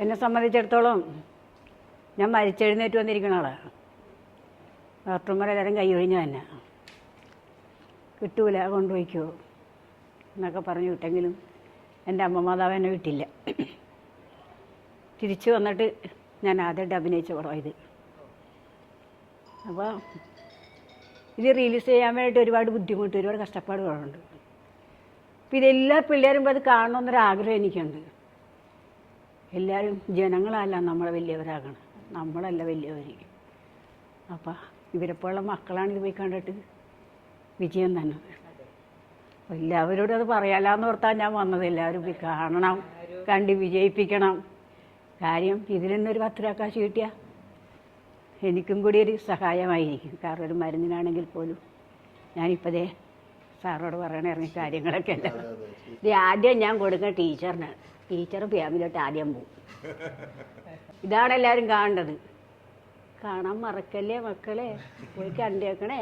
എന്നെ സംബന്ധിച്ചിടത്തോളം ഞാൻ മരിച്ചെഴുന്നേറ്റ് വന്നിരിക്കുന്ന ആളാണ് ഡോക്ടർമാരെല്ലാവരും കൈയൊഴിഞ്ഞു തന്നെ കിട്ടൂല കൊണ്ടുപോയിക്കോ എന്നൊക്കെ പറഞ്ഞു വിട്ടെങ്കിലും എന്റെ അമ്മ മാതാവ് എന്നെ വിട്ടില്ല. തിരിച്ചു വന്നിട്ട് ഞാൻ ആദ്യമായിട്ട് അഭിനയിച്ച പടമായത് അപ്പോൾ ഇത് റിലീസ് ചെയ്യാൻ വേണ്ടിയിട്ട് ഒരുപാട് ബുദ്ധിമുട്ട് ഒരുപാട് കഷ്ടപ്പാടുകളുണ്ട് അപ്പോൾ ഇതെല്ലാ പിള്ളേരും അത് കാണണമെന്നൊരാഗ്രഹം എനിക്കുണ്ട്. എല്ലാവരും ജനങ്ങളല്ല നമ്മളെ വലിയവരാകണം. നമ്മളല്ല വലിയവർ അപ്പം ഇവരെപ്പോലുള്ള മക്കളാണ് ഇത് പോയി കണ്ടിട്ട്? വിജയം തന്നെ. അപ്പോൾ എല്ലാവരോടും അത് പറയാലാന്ന് ഓർത്താൽ ഞാൻ വന്നത്. എല്ലാവരും പോയി കാണണം. കണ്ട് വിജയിപ്പിക്കണം. കാര്യം ഇതിൽ നിന്നൊരു പത്ത് രൂപ കാശ് കിട്ടിയാൽ എനിക്കും കൂടി ഒരു സഹായമായിരിക്കും. കാരണം ഒരു മരുന്നിനാണെങ്കിൽ പോലും ഞാനിപ്പതേ സാറോട് പറയണ ഇറങ്ങി കാര്യങ്ങളൊക്കെ അല്ല. ഇത് ആദ്യം ഞാൻ കൊടുക്കുന്ന ടീച്ചറിനാണ്. ടീച്ചർ ഫാമിലിയോട്ട് ആദ്യം പോകും ഇതാണ് എല്ലാവരും കാണേണ്ടത്. കാണാൻ മറക്കല്ലേ മക്കളെ? പോയി കണ്ടേക്കണേ